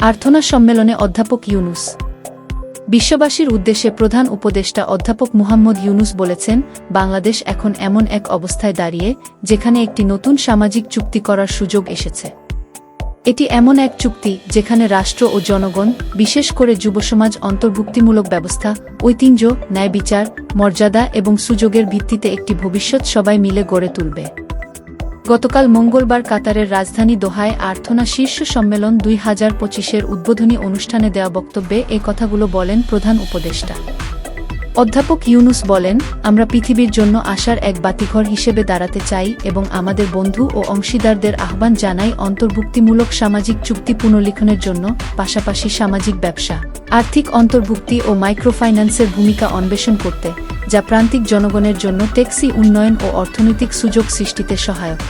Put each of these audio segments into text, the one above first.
আর্থনা সম্মেলনে অধ্যাপক ইউনুস। বিশ্ববাসীর উদ্দেশ্যে প্রধান উপদেষ্টা অধ্যাপক মুহাম্মদ ইউনুস বলেছেন, বাংলাদেশ এখন এমন এক অবস্থায় দাঁড়িয়ে, যেখানে একটি নতুন সামাজিক চুক্তি করার সুযোগ এসেছে। এটি এমন এক চুক্তি, যেখানে রাষ্ট্র ও জনগণ, বিশেষ করে যুবসমাজ অন্তর্ভুক্তিমূলক ব্যবস্থা, ঐতিহ্য, ন্যায় বিচার, মর্যাদা এবং সুযোগের ভিত্তিতে একটি ভবিষ্যৎ সবাই মিলে গড়ে তুলবে। গতকাল মঙ্গলবার কাতারের রাজধানী দোহায় আর্থনা শীর্ষ সম্মেলন দুই হাজার পঁচিশের উদ্বোধনী অনুষ্ঠানে দেওয়া বক্তব্যে এ কথাগুলো বলেন প্রধান উপদেষ্টা। অধ্যাপক ইউনুস বলেন, আমরা পৃথিবীর জন্য আসার এক বাতিঘর হিসেবে দাঁড়াতে চাই এবং আমাদের বন্ধু ও অংশীদারদের আহ্বান জানাই অন্তর্ভুক্তিমূলক সামাজিক চুক্তি পুনর্লিখনের জন্য, পাশাপাশি সামাজিক ব্যবসা, আর্থিক অন্তর্ভুক্তি ও মাইক্রোফাইন্যান্সের ভূমিকা অন্বেষণ করতে, যা প্রান্তিক জনগণের জন্য ট্যাক্সি উন্নয়ন ও অর্থনৈতিক সুযোগ সৃষ্টিতে সহায়ক।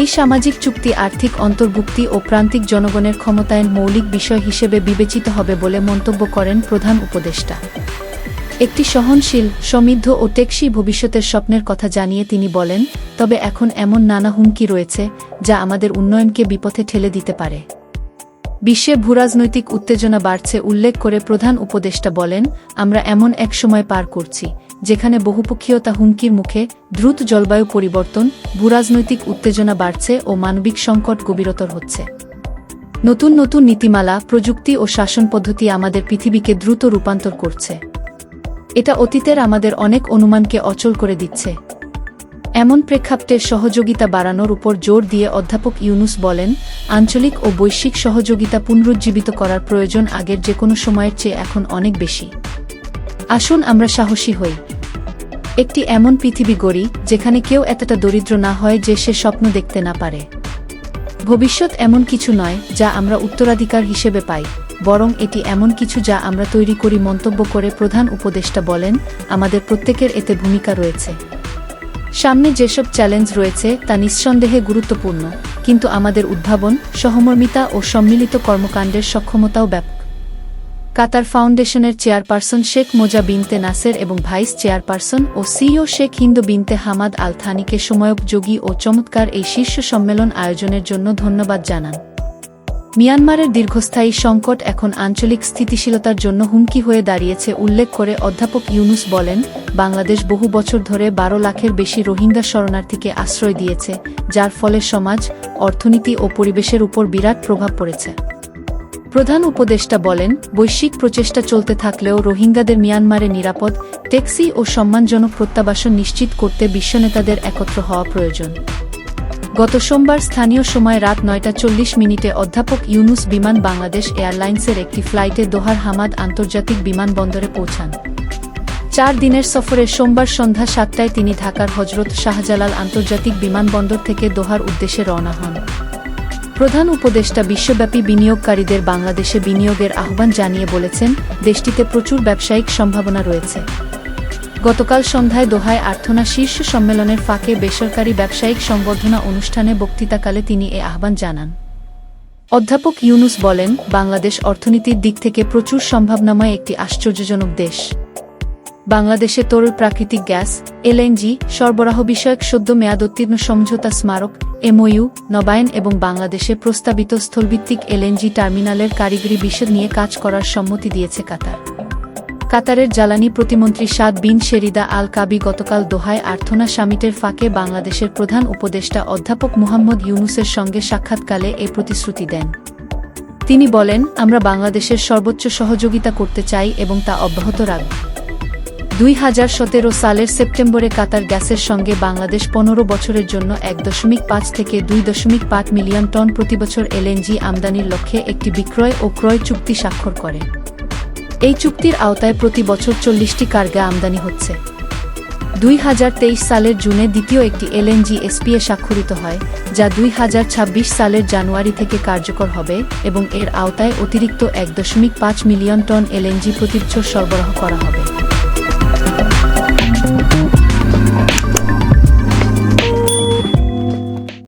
এই সামাজিক চুক্তি আর্থিক অন্তর্ভুক্তি ও প্রান্তিক জনগণের ক্ষমতায়ন মৌলিক বিষয় হিসেবে বিবেচিত হবে বলে মন্তব্য করেন প্রধান উপদেষ্টা। একটি সহনশীল, সমৃদ্ধ ও টেকসই ভবিষ্যতের স্বপ্নের কথা জানিয়ে তিনি বলেন, তবে এখন এমন নানা হুমকি রয়েছে যা আমাদের উন্নয়নকে বিপথে ঠেলে দিতে পারে। বিশ্বে ভূরাজনৈতিক উত্তেজনা বাড়ছে উল্লেখ করে প্রধান উপদেষ্টা বলেন, আমরা এমন এক সময় পার করছি, যেখানে বহুপক্ষীয়তা হুমকির মুখে দ্রুত জলবায়ু পরিবর্তন, ভূরাজনৈতিক উত্তেজনা বাড়ছে ও মানবিক সংকট গভীরতর হচ্ছে। নতুন নতুন নীতিমালা, প্রযুক্তি ও শাসন পদ্ধতি আমাদের পৃথিবীকে দ্রুত রূপান্তর করছে। এটা অতীতের আমাদের অনেক অনুমানকে অচল করে দিচ্ছে। এমন প্রেক্ষাপটে সহযোগিতা বাড়ানোর উপর জোর দিয়ে অধ্যাপক ইউনুস বলেন, আঞ্চলিক ও বৈশ্বিক সহযোগিতা পুনরুজ্জীবিত করার প্রয়োজন আগের যে কোনো সময়ের চেয়ে এখন অনেক বেশি। আসুন আমরা সাহসী হই। একটি এমন পৃথিবী গড়ি, যেখানে কেউ এতটা দরিদ্র না হয় যে সে স্বপ্ন দেখতে না পারে। ভবিষ্যৎ এমন কিছু নয়, যা আমরা উত্তরাধিকার হিসেবে পাই, বরং এটি এমন কিছু যা আমরা তৈরি করি মন্তব্য করে প্রধান উপদেষ্টা বলেন, আমাদের প্রত্যেকের এতে ভূমিকা রয়েছে। সামনে যেসব চ্যালেঞ্জ রয়েছে তা নিঃসন্দেহে গুরুত্বপূর্ণ, কিন্তু আমাদের উদ্ভাবন, সহমর্মিতা ও সম্মিলিত কর্মকাণ্ডের সক্ষমতাও ব্যাপক। কাতার ফাউন্ডেশনের চেয়ারপারসন শেখ মোজা বিনতে নাসের এবং ভাইস চেয়ারপারসন ও CEO Sheikh Hind bint Hamad আলথানিকে সময়োপযোগী ও চমৎকার এই শীর্ষ সম্মেলন আয়োজনের জন্য ধন্যবাদ জানান। মিয়ানমারের দীর্ঘস্থায়ী সংকট এখন আঞ্চলিক স্থিতিশীলতার জন্য হুমকি হয়ে দাঁড়িয়েছে, উল্লেখ করে অধ্যাপক ইউনুস বলেন, বাংলাদেশ বহু বছর ধরে বারো লাখের বেশি রোহিঙ্গা শরণার্থীকে আশ্রয় দিয়েছে, যার ফলে সমাজ, অর্থনীতি ও পরিবেশের উপর বিরাট প্রভাব পড়েছে। প্রধান উপদেষ্টা বলেন, বৈশ্বিক প্রচেষ্টা চলতে থাকলেও রোহিঙ্গাদের মিয়ানমারে নিরাপদ ট্যাক্সি ও সম্মানজনক প্রত্যাবাসন নিশ্চিত করতে বিশ্বনেতাদের একত্র হওয়া প্রয়োজন। গত সোমবার স্থানীয় সময় রাত নয়টা চল্লিশ মিনিটে অধ্যাপক ইউনুস বিমান বাংলাদেশ এয়ারলাইন্সের একটি ফ্লাইটে দোহার হামাদ আন্তর্জাতিক বিমানবন্দরে পৌঁছান। চার দিনের সফরে সোমবার সন্ধ্যা সাতটায় তিনি ঢাকার হজরত শাহজালাল আন্তর্জাতিক বিমানবন্দর থেকে দোহার উদ্দেশ্যে রওনা হন। প্রধান উপদেষ্টা বিশ্বব্যাপী বিনিয়োগকারীদের বাংলাদেশে বিনিয়োগের আহ্বান জানিয়ে বলেছেন, দেশটিতে প্রচুর ব্যবসায়িক সম্ভাবনা রয়েছে। গতকাল সন্ধ্যায় দোহায় আর্থনা শীর্ষ সম্মেলনের ফাঁকে বেসরকারি ব্যবসায়িক সংবর্ধনা অনুষ্ঠানে বক্তৃতাকালে তিনি এ আহ্বান জানান। অধ্যাপক ইউনুস বলেন, বাংলাদেশ অর্থনীতির দিক থেকে প্রচুর সম্ভাবনাময় একটি আশ্চর্যজনক দেশ। বাংলাদেশে তরল প্রাকৃতিক গ্যাস এলএনজি সরবরাহ বিষয়ক সদ্য মেয়াদোত্তীর্ণ সমঝোতা স্মারক, এমওইউ, নবায়ন এবং বাংলাদেশে প্রস্তাবিত স্থলভিত্তিক এলএনজি টার্মিনালের কারিগরি বিষয় নিয়ে কাজ করার সম্মতি দিয়েছে কাতার। কাতারের জ্বালানি প্রতিমন্ত্রী সাদ বিন শেরিদা আল কাবি গতকাল দোহায় আর্থনা সামিটের ফাঁকে বাংলাদেশের প্রধান উপদেষ্টা অধ্যাপক মুহাম্মদ ইউনুসের সঙ্গে সাক্ষাৎকালে এ প্রতিশ্রুতি দেন। তিনি বলেন, আমরা বাংলাদেশের সর্বোচ্চ সহযোগিতা করতে চাই এবং তা অব্যাহত রাখব। দুই হাজার সতেরো সালের সেপ্টেম্বরে কাতার গ্যাসের সঙ্গে বাংলাদেশ পনেরো বছরের জন্য এক দশমিক পাঁচ থেকে দুই দশমিক পাঁচ মিলিয়ন টন প্রতিবছর এলএনজি আমদানির লক্ষ্যে একটি বিক্রয় ও ক্রয় চুক্তি স্বাক্ষর করে। এই চুক্তির আওতায় প্রতি বছর চল্লিশটি কার্গা আমদানি হচ্ছে। দুই হাজার তেইশ সালের জুনে দ্বিতীয় একটি এলএনজি এসপিএ স্বাক্ষরিত হয়, যা দুই হাজার ছাব্বিশ সালের জানুয়ারি থেকে কার্যকর হবে এবং এর আওতায় অতিরিক্ত এক দশমিক পাঁচ মিলিয়ন টন এলএনজি প্রতি বছর সরবরাহ করা হবে।